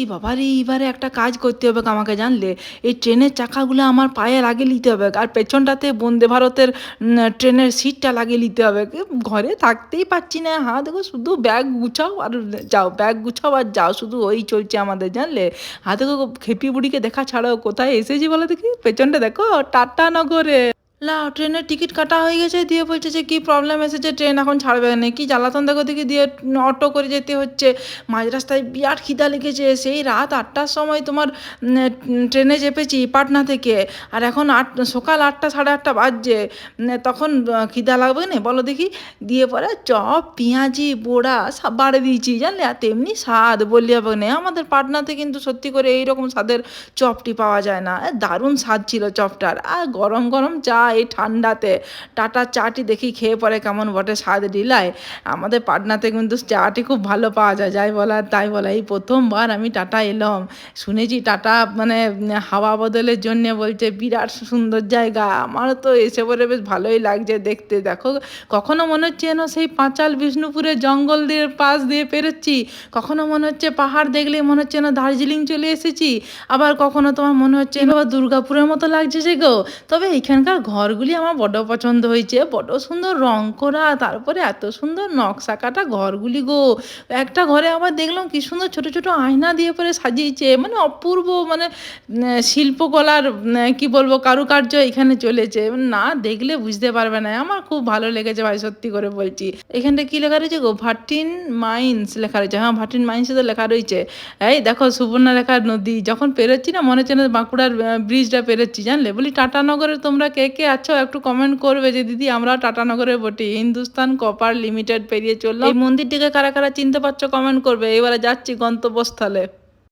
ই বাবা রে এবারে একটা কাজ করতে হবে আমাকে জানলে। এই ট্রেনের চাকাগুলো আমার পায়ে লাগিয়ে নিতে হবে আর পেছনটাতে বন্দে ভারতের ট্রেনের সিটটা লাগিয়ে নিতে হবে। ঘরে থাকতেই পারছি না। হ্যাঁ দেখো, শুধু ব্যাগ গুছাও আর যাও, ব্যাগ গুছাও আর যাও, শুধু ওই চলছে আমাদের, জানলে? হাতে খেপি বুড়িকে দেখা ছাড়াও কোথায় এসেছি বলো দেখি? পেছনটা দেখো, টাটা নগরে। লা, ট্রেনের টিকিট কাটা হয়ে গেছে, দিয়ে বলছে যে, কী প্রবলেম এসেছে? ট্রেন এখন ছাড়বে না। কি জ্বালাতন দেখো দেখি দিয়ে অটো করে যেতে হচ্ছে। মাঝ রাস্তায় বিরাট খিদা লেগেছে। সেই রাত আটটার সময় তোমার ট্রেনে চেপেছি পাটনা থেকে। আর এখন আট, সকাল আটটা, সাড়ে আটটা বাজছে। তখন খিদা লাগবে না? বলো দেখি। দিয়ে পরে চপ, পেঁয়াজি, বোড়া সব বাড়ে দিয়েছি, জানলে? আর তেমনি স্বাদ বললি হবে না। আমাদের পাটনাতে কিন্তু সত্যি করে এইরকম স্বাদের চপটি পাওয়া যায় না। দারুণ স্বাদ ছিল চপটার। আর গরম গরম চা এই ঠান্ডাতে। টাটা চাটি দেখি খেয়ে পরে কেমন বটে স্বাদ ডিলায় আমাদের পাটনাতে কিন্তু চাটি খুব ভালো পাওয়া যায়। যাই বলা তাই বলা। এই প্রথমবার আমি টাটা এলাম। শুনেছি টাটা মানে হাওয়া বদলের জন্যে বলছে, বিরাট সুন্দর জায়গা। আমারও তো এসে পরে বেশ ভালোই লাগছে দেখতে। দেখো, কখনো মনে হচ্ছে যেন সেই পাঁচাল বিষ্ণুপুরের জঙ্গল দিয়ে পাশ দিয়ে পেরোচ্ছি। কখনো মনে হচ্ছে পাহাড় দেখলে মনে হচ্ছে না দার্জিলিং চলে এসেছি। আবার কখনো তোমার মনে হচ্ছে দুর্গাপুরের মতো লাগছে যে গো। তবে এখানকার ঘরগুলি আমার বড় পছন্দ হয়েছে। বড় সুন্দর রং করা, তারপরে এত সুন্দর নকশা কাটা ঘরগুলি গো। একটা ঘরে আবার দেখলাম কি সুন্দর ছোট ছোট আয়না দিয়ে পরে সাজিয়েছে। মানে অপূর্ব মানে শিল্পকলার কি বলব, কারুকার্য এখানে চলেছে। না দেখলে বুঝতে পারবে না। আমার খুব ভালো লেগেছে ভাই, সত্যি করে বলছি। এখানটা কি লেখা রয়েছে গো? ভাটিন মাইন্স লেখা রয়েছে। হ্যাঁ ভাটিন মাইন্সে তো লেখা রয়েছে। এই দেখো সুবর্ণরেখা নদী, যখন পেরোচ্ছি না, মনে হচ্ছে না বাঁকুড়ার ব্রিজটা পেরোচ্ছি। জানলে? বলি টাটানগরে তোমরা কে কে আছো, একটু কমেন্ট করবে যে, দিদি, আমরা টাটানগরে বটি, হিন্দুস্তান কপার লিমিটেড পেরিয়ে চললাম। এই মন্দিরটিকে কারা কারা চিনতে পারছ কমেন্ট করবে। এবারে যাচ্ছি গন্তব্যস্থলে।